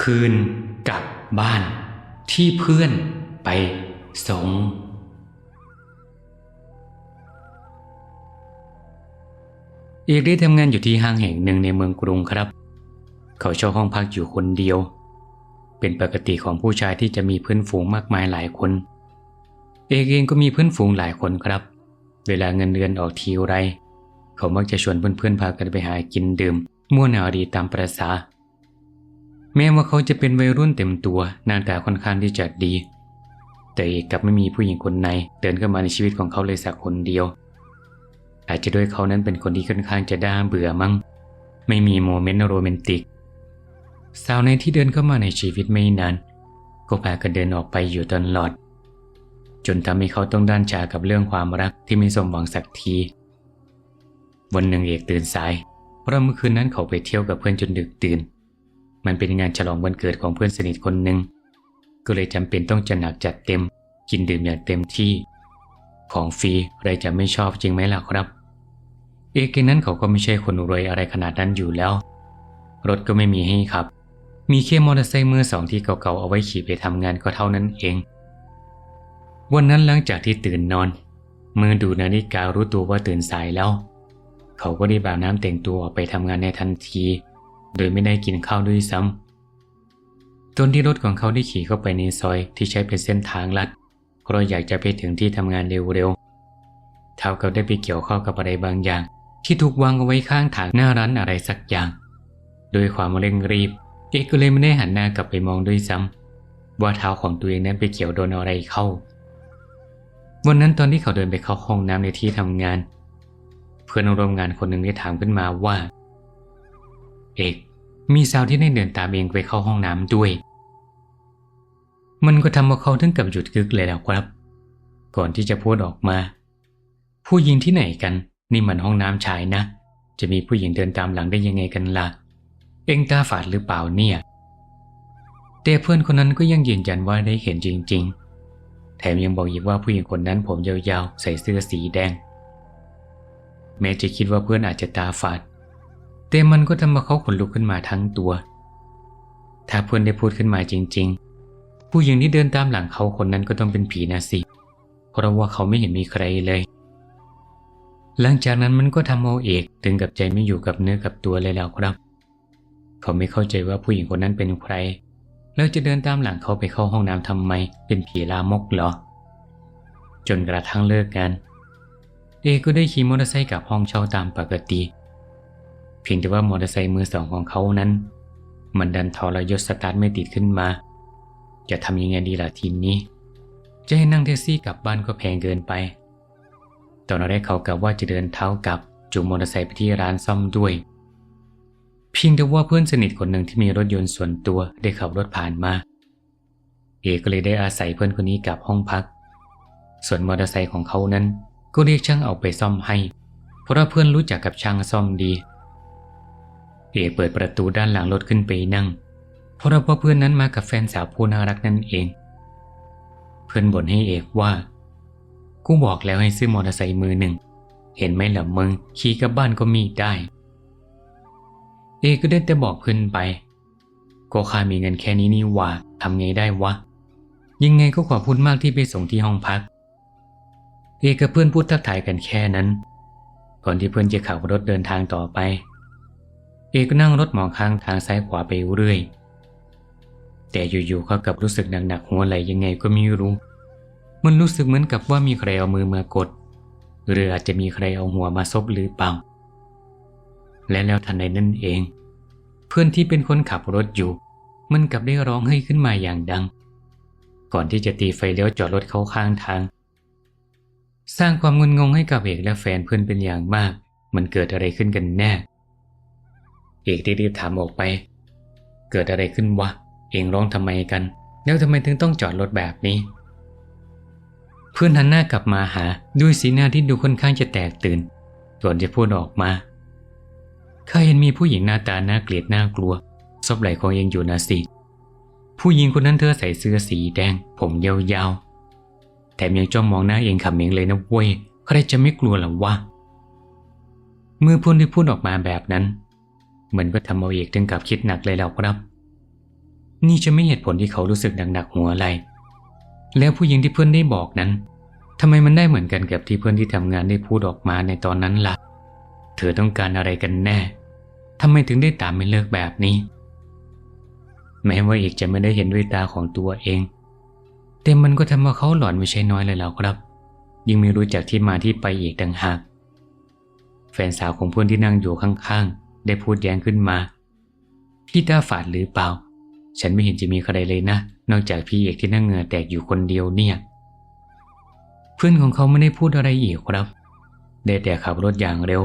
คืนกลับบ้านที่เพื่อนไปส่งเอกได้ทำงานอยู่ที่ห้างแห่งหนึ่งในเมืองกรุงครับ เขาเช่าห้องพักอยู่คนเดียว เป็นปกติของผู้ชายที่จะมีเพื่อนฝูงมากมายหลายคน เอกเองก็มีเพื่อนฝูงหลายคนครับ เวลาเงินเดือนออกทีไร เขามักจะชวนเพื่อนๆพากันไปหากินดื่มมั่วนาวดีตามประษา แม้ว่าเขาจะเป็นวัยรุ่นเต็มตัวหน้าตาค่อนข้างที่จะดี แต่เอกกลับไม่มีผู้หญิงคนไหนเดินเข้ามาในชีวิตของเขาเลยสักคนเดียว อาจจะด้วยเขานั้นเป็นคนที่ค่อนข้างจะด้าเบื่อมั้ง ไม่มีโมเมนต์โรแมนติก สาวในที่เดินเข้ามาในชีวิตไม่นานก็พากันเดินออกไปอยู่ตลอด จนทำให้เขาต้องด้านชากับเรื่องความรักที่ไม่สมหวังสักที วันหนึ่งเอกตื่นสาย เพราะเมื่อคืนนั้นเขาไปเที่ยวกับเพื่อนจนดึกตื่น มันเป็นงานฉลองวันเกิดของเพื่อนสนิทคนหนึ่งก็เลยจำเป็นต้องจัดหนักจัดเต็ม กินดื่มอย่างเต็มที่ ของฟรีใครจะไม่ชอบจริงไหมล่ะครับ เอกนั้นเขาก็ไม่ใช่คนรวยอะไรขนาดนั้นอยู่แล้ว รถก็ไม่มีให้ขับ มีแค่มอเตอร์ไซค์มือสองที่เก่าๆเอาไว้ขี่ไปทำงานก็เท่านั้นเอง วันนั้นหลังจากที่ตื่นนอน มือดูนาฬิการู้ตัวว่าตื่นสายแล้ว เขาก็ได้บาบน้ำแต่งตัวออกไปทำงานในทันที โดยไม่ได้กินข้าวด้วยซ้ำตอนที่รถของเขาได้ขี่เข้าไปในซอยที่ใช้เป็นเส้นทางลัดเพราะอยากจะไปถึงที่ทำงานเร็วๆเท่ากับได้ไปเกี่ยวข้องกับอะไรบางอย่าง ที่ถูกวางเอาไว้ข้างทางหน้าร้านอะไรสักอย่าง โดยความเร่งรีบ เอกก็เลยไม่ได้หันหน้ากลับไปมองด้วยซ้ำว่าเท้าของตัวเองนั้นไปเกี่ยวโดนอะไรเข้า วันนั้นตอนที่เขาเดินไปเข้าห้องน้ำในที่ทำงาน เพื่อนร่วมงานคนหนึ่งได้ถามขึ้นมาว่า เอก มีสาวที่ได้เดินตามเองไปเข้าห้องน้ำด้วย มันก็ทำให้เขาถึงกับหยุดกึกเลยแล้วครับ ก่อนที่จะพูดออกมา ผู้หญิงที่ไหนกัน นี่มันห้องน้ำชายนะ จะมีผู้หญิงเดินตามหลังได้ยังไงกันละ่ะ เอ็งตาฝาดหรือเปล่าเนี่ยแต่เพื่อนคนนั้นก็ยังยืนยันว่าได้เห็นจริง ๆ แถมยังบอกอีกว่าผู้หญิงคนนั้นผมยาวๆ ใส่เสื้อสีแดง แม้จะคิดว่าเพื่อนอาจจะตาฝาด แต่มันก็ทำให้เขาขนลุกขึ้นมาทั้งตัว ถ้าเพื่อนได้พูดขึ้นมาจริง ๆ ผู้หญิงที่เดินตามหลังเขาคนนั้นก็ต้องเป็นผีนะสิ เพราะว่าเขาไม่เห็นมีใครเลย หลังจากนั้นมันก็ทำเอาเอกถึงกับใจไม่อยู่กับเนื้อกับตัวเลยแล้วครับ เขาไม่เข้าใจว่าผู้หญิงคนนั้นเป็นใคร แล้วจะเดินตามหลังเขาไปเข้าห้องน้ำทำไม เป็นผีลามกเหรอ จนกระทั่งเลิกกัน เอกก็ได้ขี่มอเตอร์ไซค์กลับห้องเช่าตามปกติ พียงแต่ว่ามอเตอร์ไซค์มือสองของเขานั้น มันดันทรยศสตาร์ทไม่ติดขึ้นมา จะทำยังไงดีล่ะทีนี้ จะให้นั่งแท็กซี่กลับบ้านก็แพงเกินไป ตอนแรกเขากะว่าจะเดินเท้ากลับจูงมอเตอร์ไซค์ไปที่ร้านซ่อมด้วย เพียงแต่ว่าเพื่อนสนิทคนหนึ่งที่มีรถยนต์ส่วนตัวได้ขับรถผ่านมา เอกก็เลยได้อาศัยเพื่อนคนนี้กลับห้องพัก ส่วนมอเตอร์ไซค์ของเขานั้น ก็เรียกช่างเอาไปซ่อมให้ เพราะว่าเพื่อนรู้จักกับช่างซ่อมดี เอกเปิดประตูด้านหลังรถขึ้นไปนั่ง เพราะว่าเพื่อนนั้นมากับแฟนสาวผู้น่ารักนั่นเอง เพื่อนบ่นให้เอกว่า กูบอกแล้วให้ซื้อมอเตอร์ไซค์มือหนึ่ง เห็นไหมล่ะมึงขี่กลับบ้านก็มีได้ เอกก็ได้แต่บอกเพื่อนไป ก็ข้ามีเงินแค่นี้นี่ว่าทำไงได้วะ ยังไงก็ขอบคุณมากที่ไปส่งที่ห้องพัก เอกกับเพื่อนพูดทักทายกันแค่นั้น ก่อนที่เพื่อนจะขับรถเดินทางต่อไป เอก็นั่งรถมองข้างทางซ้ายขวาไปเรื่อย แต่อยู่ๆเขากับรู้สึกหนักๆหัวไหลยังไงก็ไม่รู้ มันรู้สึกเหมือนกับว่ามีใครเอามือมากด หรืออาจจะมีใครเอาหัวมาซบหรือเปล่า และแล้วทันใดนั่นเอง เพื่อนที่เป็นคนขับรถอยู่ มันกลับได้ร้องเฮ้ยขึ้นมาอย่างดัง ก่อนที่จะตีไฟเลี้ยวจอดรถเข้าข้างทาง สร้างความงุนงงให้กับเอกและแฟนเพื่อนเป็นอย่างมาก มันเกิดอะไรขึ้นกันแน่ เอกได้รีบถามออกไป เกิดอะไรขึ้นวะ เองร้องทำไมกัน แล้วทำไมถึงต้องจอดรถแบบนี้ เพื่อนหันหน้ากลับมาหาด้วยสีหน้าที่ดูค่อนข้างจะแตกตื่นก่อนจะพูดออกมาข้าเห็นมีผู้หญิงหน้าตาน่าเกลียดน่ากลัวซบไหล่ของเองอยู่นะสิ ผู้หญิงคนนั้นเธอใส่เสื้อสีแดง ผมยาวๆ แถมยังจ้องมองหน้าเองขำเองเลยนะเว้ย ใครจะไม่กลัวหรอวะ เมื่อพูดได้พูดออกมาแบบนั้น มือนก็ทำเอาเอกถึงกับคิดหนักเลยแล้วครับ นี่จะไม่เหตุผลที่เขารู้สึกหนักๆหัวอะไร แล้วผู้หญิงที่เพื่อนได้บอกนั้นทำไมมันได้เหมือนกันกับที่เพื่อนที่ทำงานได้พูดออกมาในตอนนั้นล่ะ เธอต้องการอะไรกันแน่ทำไมถึงได้ตามไม่เลิกแบบนี้ แม้ว่าเอกจะไม่ได้เห็นด้วยตาของตัวเอง แต่มันก็ทำให้เขาหลอนไม่ใช่น้อยเลยแล้วครับ ยิ่งไม่รู้จักที่มาที่ไปอีกต่างหาก แฟนสาวของเพื่อนที่นั่งอยู่ข้างๆ ได้พูดแย้งขึ้นมา พี่ตาฝาดหรือเปล่า ฉันไม่เห็นจะมีใครเลยนะ นอกจากพี่เอกที่นั่งเหงื่อแตกอยู่คนเดียวเนี่ย เพื่อนของเขาไม่ได้พูดอะไรอีกครับได้แต่ขับรถอย่างเร็ว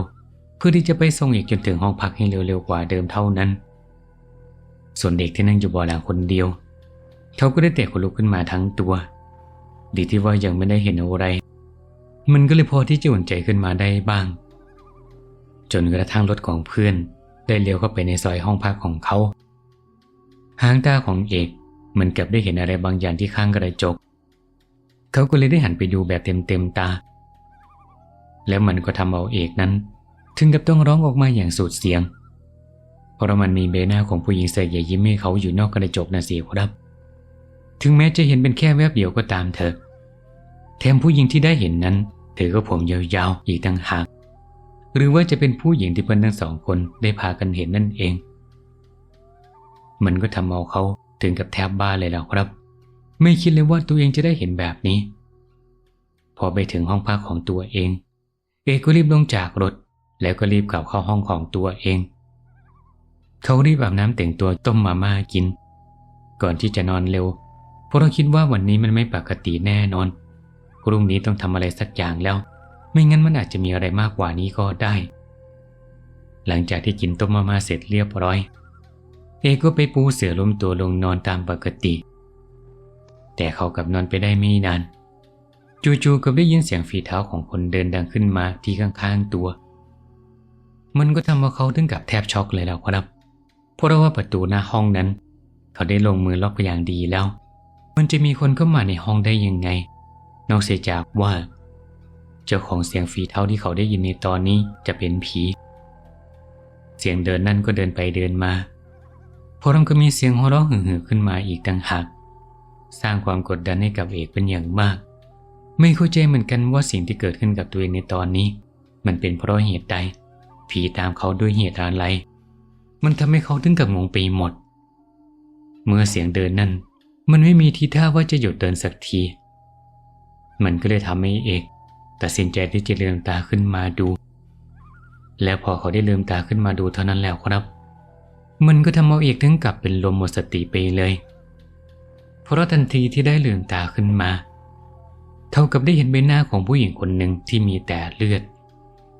เพื่อที่จะไปส่งเอกจนถึงห้องพักให้เร็วๆกว่าเดิมเท่านั้น ส่วนเด็กที่นั่งอยู่บาะหลังคนเดียว เขาก็ได้แต่ขนลุกขึ้นมาทั้งตัว ดีที่ว่ายังไม่ได้เห็นอะไร มันก็เลยพอที่จะอุ่นใจขึ้นมาได้บ้าง จนกระทั่งรถของเพื่อน ได้เลี้ยวเข้าไปในซอยห้องพักของเขา หางตาของเอกเหมือนกับได้เห็นอะไรบางอย่างที่ข้างกระจก เขาก็เลยได้หันไปดูแบบเต็มๆตา แล้วมันก็ทำเอาเอกนั้นถึงกับต้องร้องออกมาอย่างสุดเสียง เพราะมันมีเบหน้าของผู้หญิงใส่ใหญ่ยิ้มให้เขาอยู่นอกกระจกนะสิครับ ถึงแม้จะเห็นเป็นแค่แวบเดียวก็ตามเถอะแถมผู้หญิงที่ได้เห็นนั้นเธอก็ผมยาวๆอีกต่างหาก หรือว่าจะเป็นผู้หญิงที่เพื่อนทั้งสองคนได้พากันเห็นนั่นเอง มันก็ทำเอาเขาถึงกับแทบบ้าเลยแล้วครับ ไม่คิดเลยว่าตัวเองจะได้เห็นแบบนี้ พอไปถึงห้องพักของตัวเอง เอกก็รีบลงจากรถ แล้วก็รีบกลับเข้าห้องของตัวเอง เขารีบอาบน้ำแต่งตัวต้มมาม่ากิน ก่อนที่จะนอนเร็ว เพราะเราคิดว่าวันนี้มันไม่ปกติแน่นอนพรุ่งนี้ต้องทำอะไรสักอย่างแล้ว ไม่งั้นมันอาจจะมีอะไรมากกว่านี้ก็ได้ หลังจากที่กินต้มมาม่าเสร็จเรียบร้อย เอกก็ไปปูเสือล้มตัวลงนอนตามปกติ แต่เขากลับนอนไปได้ไม่นาน จู่ๆก็ได้ยินเสียงฝีเท้าของคนเดินดังขึ้นมาที่ข้างๆตัว มันก็ทำให้เขาถึงกับแทบช็อกเลยแล้วครับ เพราะว่าประตูหน้าห้องนั้น เขาได้ลงมือล็อกไปอย่างดีแล้ว มันจะมีคนเข้ามาในห้องได้ยังไง นอกเสียจากว่า เจ้าของเสียงฝีเท้าที่เขาได้ยินในตอนนี้จะเป็นผี เสียงเดินนั่นก็เดินไปเดินมาพอรำก็มีเสียงหัวเราะหึ่งๆขึ้นมาอีกต่างหากสร้างความกดดันให้กับเอกเป็นอย่างมาก ไม่เข้าใจเหมือนกันว่าสิ่งที่เกิดขึ้นกับตัวเองในตอนนี้ มันเป็นเพราะเหตุใด ผีตามเขาด้วยเหตุอะไร มันทำให้เขาถึงกับงงไปหมด เมื่อเสียงเดินนั่น มันไม่มีทีท่าว่าจะหยุดเดินสักที มันก็เลยทำให้เอก ตัดสินใจที่จะลืมตาขึ้นมาดู แล้วพอเขาได้ลืมตาขึ้นมาดูเท่านั้นแล้วครับ มันก็ทำเอาเอกถึงกับเป็นลมหมดสติไปเลย เพราะทันทีที่ได้ลืมตาขึ้นมา เท่ากับได้เห็นใบหน้าของผู้หญิงคนหนึ่งที่มีแต่เลือด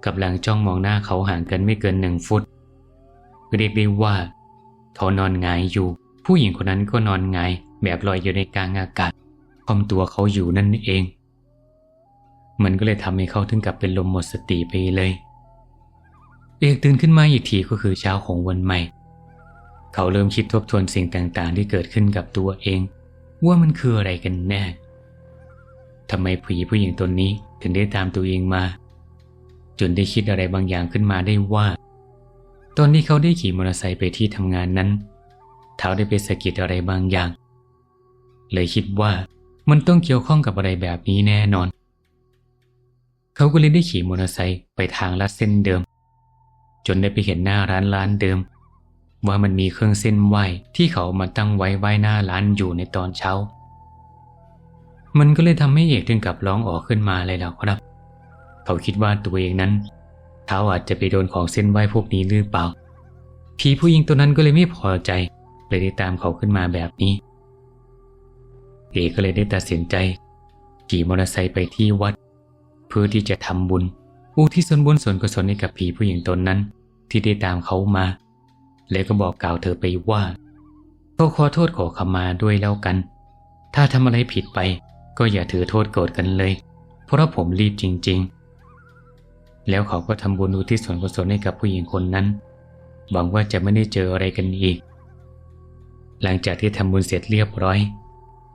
กำลังจ้องมองหน้าเขาห่างกันไม่เกินหนึ่งฟุต เรียกได้ว่าเขานอนงายอยู่ ผู้หญิงคนนั้นก็นอนงายแบบลอยอยู่ในกลางอากาศคอมตัวเขาอยู่นั่นเอง มันก็เลยทำให้เขาถึงกับเป็นลมหมดสติไปเลย เอกตื่นขึ้นมาอีกทีก็คือเช้าของวันใหม่ เขาเริ่มคิดทบทวนสิ่งต่างๆ ที่เกิดขึ้นกับตัวเอง ว่ามันคืออะไรกันแน่ทำไมผีผู้หญิงตนนี้ถึงได้ตามตัวเองมา จนได้คิดอะไรบางอย่างขึ้นมาได้ว่า ตอนที่เขาได้ขี่มอเตอร์ไซค์ไปที่ทำงานนั้น เท้าได้ไปสะกิดอะไรบางอย่าง เลยคิดว่ามันต้องเกี่ยวข้องกับอะไรแบบนี้แน่นอน เขาก็เลยได้ขี่มอเตอร์ไซค์ไปทางลัดเส้นเดิม จนได้ไปเห็นหน้าร้านร้านเดิม ว่ามันมีเครื่องเส้นไหวที่เขามาตั้งไว้ไว้หน้าร้านอยู่ในตอนเช้า มันก็เลยทำให้เอกถึงกับร้องออกขึ้นมาเลยแล้วครับ เขาคิดว่าตัวเองนั้นเท้าอาจจะไปโดนของเส้นไหวพวกนี้หรือเปล่าผีผู้หญิงตัวนั้นก็เลยไม่พอใจเลยได้ตามเขาขึ้นมาแบบนี้ เอกก็เลยได้ตัดสินใจขี่มอเตอร์ไซค์ไปที่วัด เพื่อที่จะทำบุญ อุทิศส่วนบุญส่วนกุศลให้กับผีผู้หญิงตนนั้น ที่ได้ตามเขามา แล้วก็บอกกล่าวเธอไปว่าเขาขอโทษขอขมาด้วยแล้วกัน ถ้าทำอะไรผิดไป ก็อย่าถือโทษโกรธกันเลย เพราะผมรีบจริง ๆ แล้วเขาก็ทำบุญอุทิศส่วนกุศลให้กับผู้หญิงคนนั้น หวังว่าจะไม่ได้เจออะไรกันอีก หลังจากที่ทำบุญเสร็จเรียบร้อย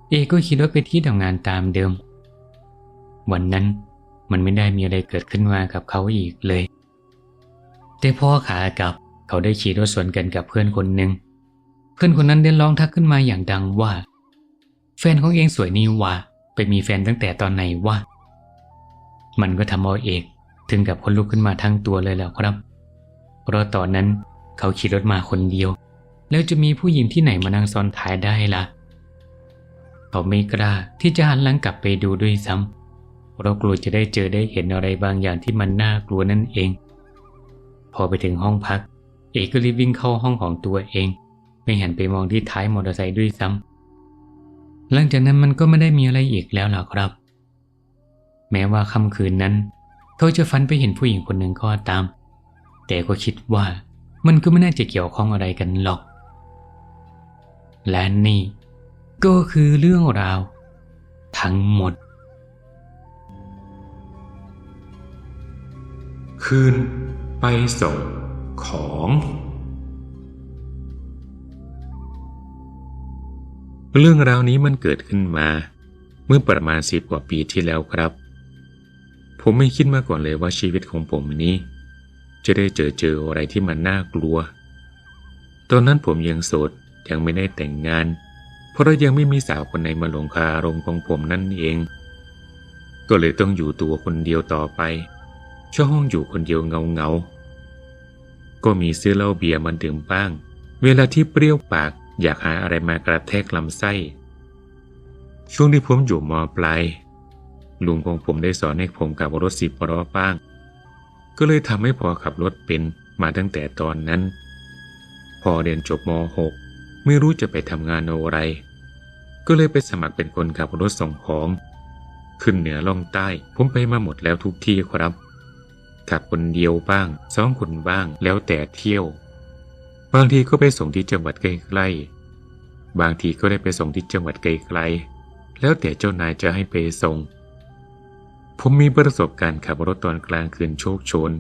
เอก็คิดว่าไปที่ทำงานตามเดิม วันนั้น มันไม่ได้มีอะไรเกิดขึ้นมากับเขาอีกเลย แต่พ่อขากลับเขาได้ขี่รถสวนกันกับเพื่อนคนหนึ่งเพื่อนคนนั้นได้ร้องทักขึ้นมาอย่างดังว่า แฟนของเองสวยนี่ว่าไปมีแฟนตั้งแต่ตอนไหนวะมันก็ทำเอาเอกถึงกับคนลุกขึ้นมาทั้งตัวเลยแล้วครับ เพราะตอนนั้นเขาขี่รถมาคนเดียว แล้วจะมีผู้หญิงที่ไหนมานั่งซ้อนท้ายได้ล่ะ เขาไม่กล้าที่จะหันหลังกลับไปดูด้วยซ้ำ เรากลัวจะได้เจอได้เห็นอะไรบางอย่างที่มันน่ากลัวนั่นเอง พอไปถึงห้องพัก เอกก็รีบวิ่งเข้าห้องของตัวเอง ไม่หันไปมองที่ท้ายมอเตอร์ไซค์ด้วยซ้ำหลังจากนั้นมันก็ไม่ได้มีอะไรอีกแล้วล่ะครับ แม้ว่าค่ำคืนนั้น เขาจะฝันไปเห็นผู้หญิงคนหนึ่งก็ตาม แต่ก็คิดว่ามันก็ไม่น่าจะเกี่ยวข้องอะไรกันหรอก และนี่ ก็คือเรื่องราว ทั้งหมด คืนไปส่งของ เรื่องราวนี้มันเกิดขึ้นมา เมื่อประมาณสิบกว่าปีที่แล้วครับ ผมไม่คิดมาก่อนเลยว่าชีวิตของผมนี้ จะได้เจอเจออะไรที่มันน่ากลัว ตอนนั้นผมยังโสดยังไม่ได้แต่งงาน เพราะยังไม่มีสาวคนไหนมาหลงคาอารมณ์ของผมนั่นเอง ก็เลยต้องอยู่ตัวคนเดียวต่อไป เช่าห้องอยู่คนเดียวเงาเงาก็มีซื้อเหล้าเบียร์มาดื่มบ้าง เวลาที่เปรี้ยวปากอยากหาอะไรมากระแทกลำไส้ ช่วงที่ผมอยู่มปลายลุงของผมได้สอนให้ผมขับรถสิบล้อบ้าง ก็เลยทำให้พอขับรถเป็นมาตั้งแต่ตอนนั้น พอเรียนจบม .6 ไม่รู้จะไปทำงานอะไร ก็เลยไปสมัครเป็นคนขับรถส่งของ ขึ้นเหนือล่องใต้ ผมไปมาหมดแล้วทุกที่ครับ ขับคนเดียวบ้างสองคนบ้าง แล้วแต่เที่ยว บางทีก็ไปส่งที่จังหวัดใกล้ๆบางทีก็ได้ไปส่งที่จังหวัดไกลๆแล้วแต่เจ้านายจะให้ไปส่ง ผมมีประสบการณ์ขับรถตอนกลางคืนโชคชน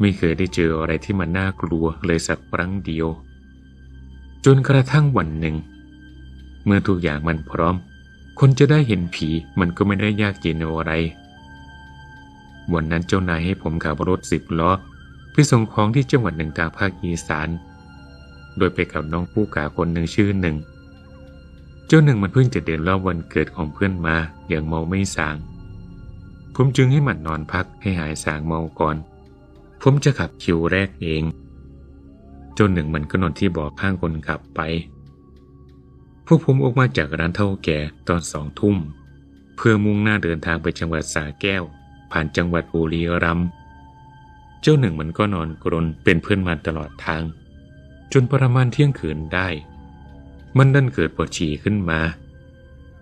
ไม่เคยได้เจออะไรที่มันน่ากลัวเลยสักครั้งเดียว จนกระทั่งวันหนึ่ง เมื่อทุกอย่างมันพร้อม คนจะได้เห็นผีมันก็ไม่ได้ยากเย็นอะไร วันนั้นเจ้านายให้ผมขับรถสิบล้อไปส่งของที่จังหวัดหนึ่งทางภาคอีสาน โดยไปกับน้องผู้กาคนหนึ่งชื่อหนึ่ง เจ้าหนึ่งมันเพิ่งจะเดินรอบวันเกิดของเพื่อนมาอย่างเมาไม่สาง ผมจึงให้มันนอนพักให้หายสางเมาก่อน ผมจะขับคิวแรกเอง เจ้าหนึ่งมันก็นอนที่เบาะข้างคนขับไป พวกผมออกมาจากร้านเท่าแก่ตอนสองทุ่ม เพื่อมุ่งหน้าเดินทางไปจังหวัดสาแก้ว ผ่านจังหวัดบุรีรัมย์เจ้าหนึ่งมันก็นอนกรนเป็นเพื่อนมาตลอดทาง จนประมาณเที่ยงคืนได้ มันดันเกิดปวดฉี่ขึ้นมา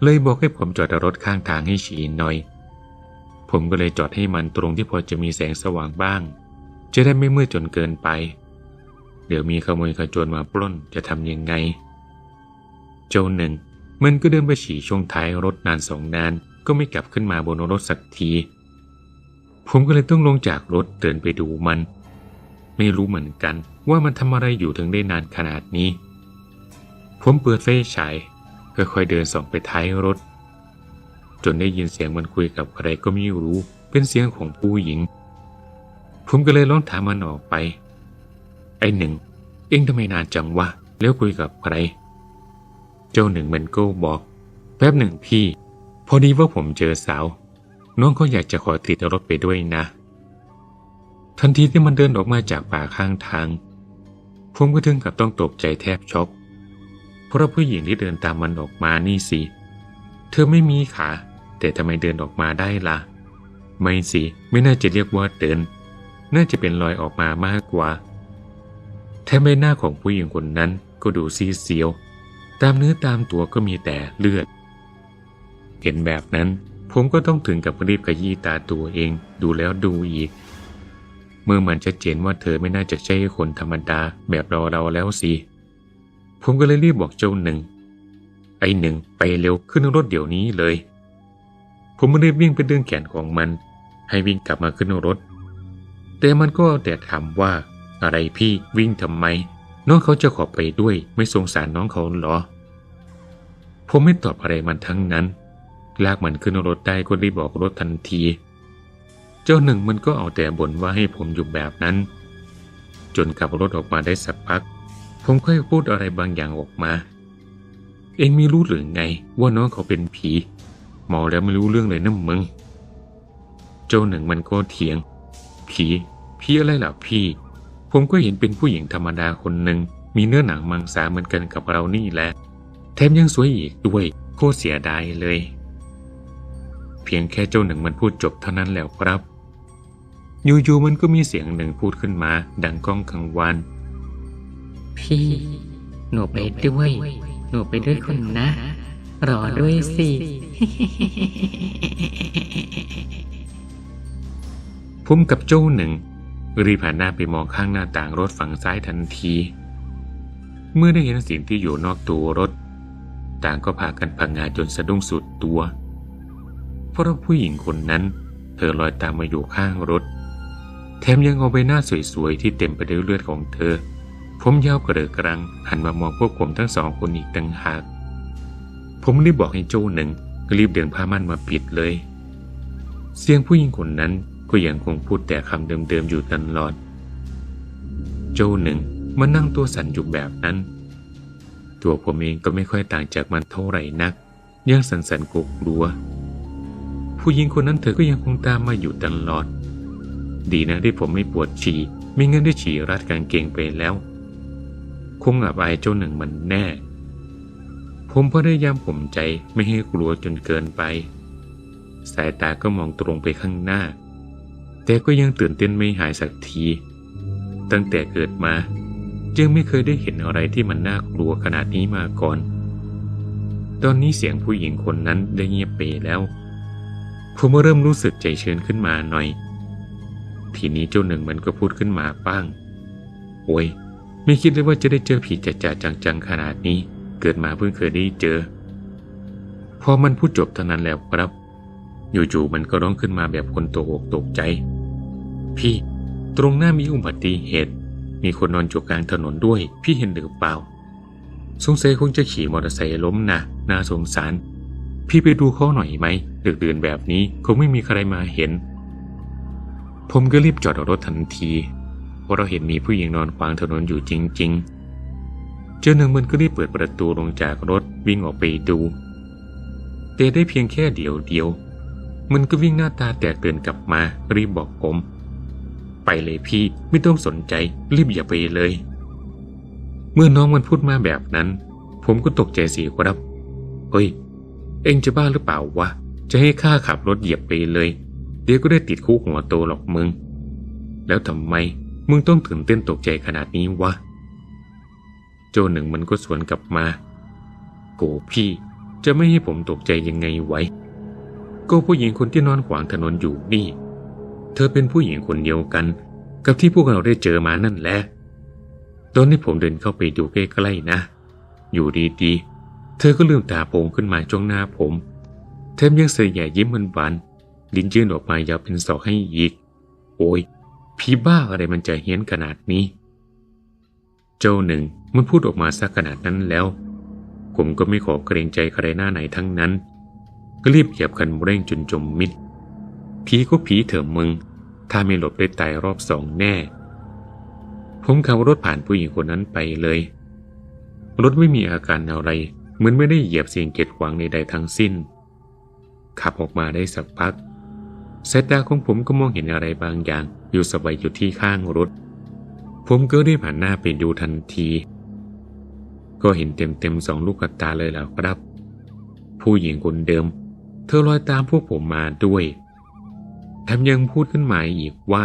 เลยบอกให้ผมจอดรถข้างทางให้ฉี่หน่อย ผมก็เลยจอดให้มันตรงที่พอจะมีแสงสว่างบ้าง จะได้ไม่มืดจนเกินไป เดี๋ยวมีขโมยขจรมาปล้นจะทำยังไง เจ้าหนึ่งมันก็เดินไปฉี่ช่วงท้ายรถนานสองนานก็ไม่กลับขึ้นมาบนรถสักที ผมก็เลยต้องลงจากรถเดินไปดูมัน ไม่รู้เหมือนกันว่ามันทำอะไรอยู่ถึงได้นานขนาดนี้ ผมเปิดไฟฉายค่อยๆเดินส่องไปท้ายรถ จนได้ยินเสียงมันคุยกับใครก็ไม่รู้เป็นเสียงของผู้หญิง ผมก็เลยลองถามมันออกไป ไอ้หนึ่ง เอ็งทำไมนานจังวะแล้วคุยกับใคร เจ้าหนึ่งมันก็บอก แป๊บหนึ่งพี่ พอดีว่าผมเจอสาว น้องเขาอยากจะขอติดรถไปด้วยนะ ทันทีที่มันเดินออกมาจากป่าข้างทาง ผมก็ถึงกับต้องตกใจแทบช็อก เพราะผู้หญิงที่เดินตามมันออกมานี่สิ เธอไม่มีขา แต่ทำไมเดินออกมาได้ล่ะ ไม่สิ ไม่น่าจะเรียกว่าเดิน น่าจะเป็นรอยออกมามากกว่า แถมใบหน้าของผู้หญิงคนนั้นก็ดูซีเซียว ตามเนื้อตามตัวก็มีแต่เลือด เห็นแบบนั้น ผมก็ต้องถึงกับรีบขยี้ตาตัวเอง ดูแล้วดูอีก เมื่อมันชัดเจนว่าเธอไม่น่าจะใช่คนธรรมดาแบบเราเราแล้วสิ ผมก็เลยรีบบอกเจ้าหนึ่ง ไอ้หนึ่งไปเร็วขึ้นรถเดี๋ยวนี้เลย ผมรีบวิ่งไปดึงแขนของมัน ให้วิ่งกลับมาขึ้นรถ แต่มันก็แต่ถามว่า อะไรพี่วิ่งทำไม น้องเขาจะขอไปด้วย ไม่สงสารน้องเขาเหรอ ผมไม่ตอบอะไรมันทั้งนั้น ลากมันขึ้นรถได้ก็รีบบอกรถทันที เจ้าหนึ่งมันก็เอาแต่บ่นว่าให้ผมอยู่แบบนั้น จนขับรถออกมาได้สักพัก ผมค่อยพูดอะไรบางอย่างออกมา เองไม่รู้หรือไงว่าน้องเขาเป็นผีเมาแล้วไม่รู้เรื่องเลยนะมึง เจ้าหนึ่งมันก็เถียง ผีผีอะไรล่ะพี่ ผมก็เห็นเป็นผู้หญิงธรรมดาคนหนึ่งมีเนื้อหนังมังสาเหมือนกันกับเรานี่แหละแถมยังสวยอีกด้วยโคตรเสียดายเลย เพียงแค่เจ้าหนึ่งมันพูดจบเท่านั้นแล้วครับ อยู่ๆมันก็มีเสียงหนึ่งพูดขึ้นมา ดังก้องกังวานพี่ หนูไปด้วย หนูไปด้วยคนนะ รอด้วยสิผมกับเจ้าหนึ่ง รีบหันหน้าไปมองข้างหน้าต่างรถฝั่งซ้ายทันที เมื่อได้เห็นสิ่งที่อยู่นอกตัวรถ ต่างก็พากันพังงาจนสะดุ้งสุดตัว เพราะผู้หญิงคนนั้น เธอลอยตามมาอยู่ข้างรถ แถมยังเอาใบหน้าสวยๆ ที่เต็มไปด้วยเลือดของเธอ ผมยาวกระเดือกรังหันมามองพวกผมทั้งสองคนอีกต่างหาก ผมรีบบอกให้โจ้หนึ่งรีบเดินผ้าม่านมาปิดเลย เสียงผู้หญิงคนนั้นก็ยังคงพูดแต่คำเดิมๆอยู่ตลอด โจหนึ่งมานั่งตัวสั่นอยู่แบบนั้น ตัวผมเองก็ไม่ค่อยต่างจากมันเท่าไหร่นัก ยังสันสันๆกกลัว ผู้หญิงคนนั้นเธอก็ยังคงตามมาอยู่ตลอด ดีนะที่ผมไม่ปวดฉี่ไม่งั้นได้ฉี่รัดกางเกงไปแล้ว คงอับอายเจ้าหนึ่งมันแน่ ผมพยายามข่มใจไม่ให้กลัวจนเกินไป สายตาก็มองตรงไปข้างหน้า แต่ก็ยังตื่นเต้นไม่หายสักที ตั้งแต่เกิดมายังไม่เคยได้เห็นอะไรที่มันน่ากลัวขนาดนี้มาก่อน ตอนนี้เสียงผู้หญิงคนนั้นได้เงียบไปแล้ว ผมก็เริ่มรู้สึกใจชื้นขึ้นมาหน่อย ทีนี้เจ้าหนึ่งมันก็พูดขึ้นมาบ้าง โอ้ย ไม่คิดเลยว่าจะได้เจอผีจ่าจังๆขนาดนี้ เกิดมาเพิ่งเคยได้เจอ พอมันพูดจบเท่านั้นแล้วครับ อยู่ๆมันก็ร้องขึ้นมาแบบคนตกอกตกใจ พี่ ตรงหน้ามีอุบัติเหตุ มีคนนอนอยู่กลางถนนด้วย พี่เห็นหรือเปล่า สงสัยคงจะขี่มอเตอร์ไซค์ล้มนะน่าสงสาร พี่ไปดูเขาหน่อยไหมดึกดื่นแบบนี้คงไม่มีใครมาเห็น ผมก็รีบจอดรถทันทีเพราะเราเห็นมีผู้หญิงนอนขวางถนนอยู่จริง ๆ เจ้าหนึ่งมันก็รีบเปิดประตูลงจากรถวิ่งออกไปดู แต่ได้เพียงแค่เดียวเดียว มันก็วิ่งหน้าตาแตกตื่นกลับมารีบบอกผม ไปเลยพี่ไม่ต้องสนใจรีบอย่าไปเลย เมื่อน้องมันพูดมาแบบนั้น ผมก็ตกใจสิครับเฮ้ย เองจะบ้าหรือเปล่าวะ จะให้ข้าขับรถเหยียบไปเลย เดี๋ยวก็ได้ติดคุกหัวโตหรอกมึง แล้วทำไมมึงต้องตื่นเต้นตกใจขนาดนี้วะ โจหนึ่งมันก็สวนกลับมา โกพี่จะไม่ให้ผมตกใจยังไงไว้ ก็ผู้หญิงคนที่นอนขวางถนนอยู่นี่ เธอเป็นผู้หญิงคนเดียวกัน กับที่พวกเราได้เจอมานั่นแหละ ตอนนี้ผมเดินเข้าไปดูใกล้ๆนะ อยู่ดีๆ เธอก็ลืมตาโปงขึ้นมาจ้องหน้าผมแถมยังเสียแย่ยิ้มมันหวานๆลิ้นยื่นออกมายาวเป็นศอกให้อีก โอ้ยพี่บ้าอะไรมันจะเฮี้ยนขนาดนี้ เจ้าหนึ่งมันพูดออกมาสักขนาดนั้นแล้ว ผมก็ไม่ขอเกรงใจใครหน้าไหนทั้งนั้น ก็รีบเหยียบคันเร่งจนจมมิดผีก็ผีเถอะมึง ถ้าไม่หลบได้ตายรอบสองแน่ ผมขับรถผ่านผู้หญิงคนนั้นไปเลย รถไม่มีอาการอะไร เหมือนไม่ได้เหยียบสิ่งเกีดขวางใดๆทั้งสิ้น ขับออกมาได้สักพักสายตาของผมก็มองเห็นอะไรบางอย่างอยู่สบายอยู่ที่ข้างรถ ผมก็รีบหันหน้าไปดูทันที ก็เห็นเต็มๆสองลูกตาเลยแล้วครับ ผู้หญิงคนเดิม เธอลอยตามพวกผมมาด้วยแถมยังพูดขึ้นมาอีกว่า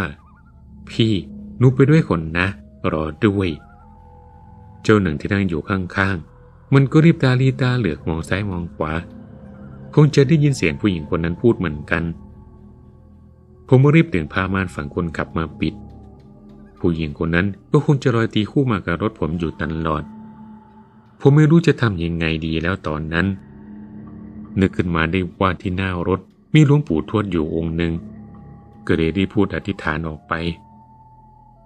พี่นูไปด้วยคนนะ รอด้วย เจ้าหนึ่งที่นั่งอยู่ข้างๆ มันก็รีบตาลีตาเหลือกมองซ้ายมองขวา คงจะได้ยินเสียงผู้หญิงคนนั้นพูดเหมือนกัน ผมรีบดึงผ้าม่านฝั่งคนขับมาปิด ผู้หญิงคนนั้นก็คงจะลอยตีคู่มากับรถผมอยู่ตลอด ผมไม่รู้จะทำยังไงดีแล้วตอนนั้น นึกขึ้นมาได้ว่าที่หน้ารถมีหลวงปู่ทวดอยู่องค์หนึ่งก็เลยรีบพูดอธิษฐานออกไป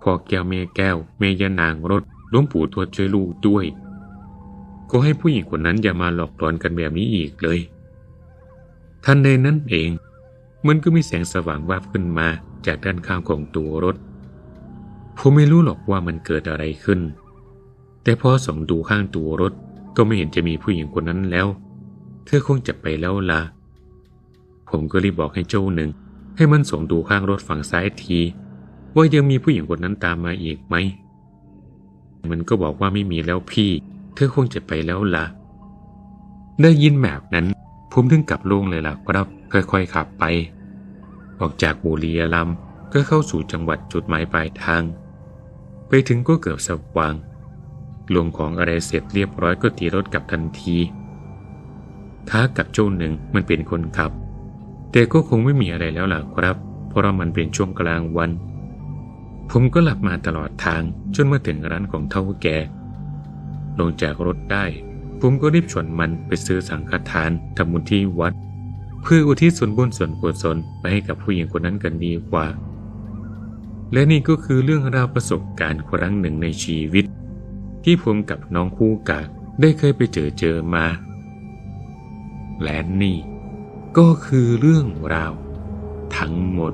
พ่อแก้วแม่แก้วแม่ยานางรถหลวงปู่ทวดช่วยลูกด้วย ก็ให้ผู้หญิงคนนั้นอย่ามาหลอกหลอนกันแบบนี้อีกเลย ทันใดนั้นเอง มันก็มีแสงสว่างวาบขึ้นมาจากด้านข้างของตัวรถ ผมไม่รู้หรอกว่ามันเกิดอะไรขึ้น แต่พอส่องดูข้างตัวรถก็ไม่เห็นจะมีผู้หญิงคนนั้นแล้ว เธอคงจะไปแล้วล่ะผมก็รีบบอกให้เจ้าหนึ่ง ให้มันส่องดูข้างรถฝั่งซ้ายที ว่ายังมีผู้หญิงคนนั้นตามมาอีกไหม มันก็บอกว่าไม่มีแล้วพี่ เธอคงจะไปแล้วล่ะ ได้ยินแบบนั้น ผมถึงกลับลงเลยล่ะครับ ค่อยๆขับไป ออกจากบุรีรัมย์ก็เข้าสู่จังหวัดจุดหมายปลายทาง ไปถึงก็เกือบสว่าง ลงของอะไรเสร็จเรียบร้อยก็ตีรถกลับทันทีท้ากับเจ้หนึ่งมันเป็นคนขับ แต่ก็คงไม่มีอะไรแล้วล่ะครับ เพราะมันเป็นช่วงกลางวัน ผมก็หลับมาตลอดทางจนมาถึงร้านของเท่าแก่ ลงจากรถได้ ผมก็รีบชวนมันไปซื้อสังฆทานทำบุญที่วัด เพื่ออุทิศส่วนบุญส่วนกุศลไปให้กับผู้หญิงคนนั้นกันดีกว่า และนี่ก็คือเรื่องราวประสบการณ์ครั้งหนึ่งในชีวิต ที่ผมกับน้องคู่กากได้เคยไปเจอเจอมา และนี่ก็คือเรื่องราวทั้งหมด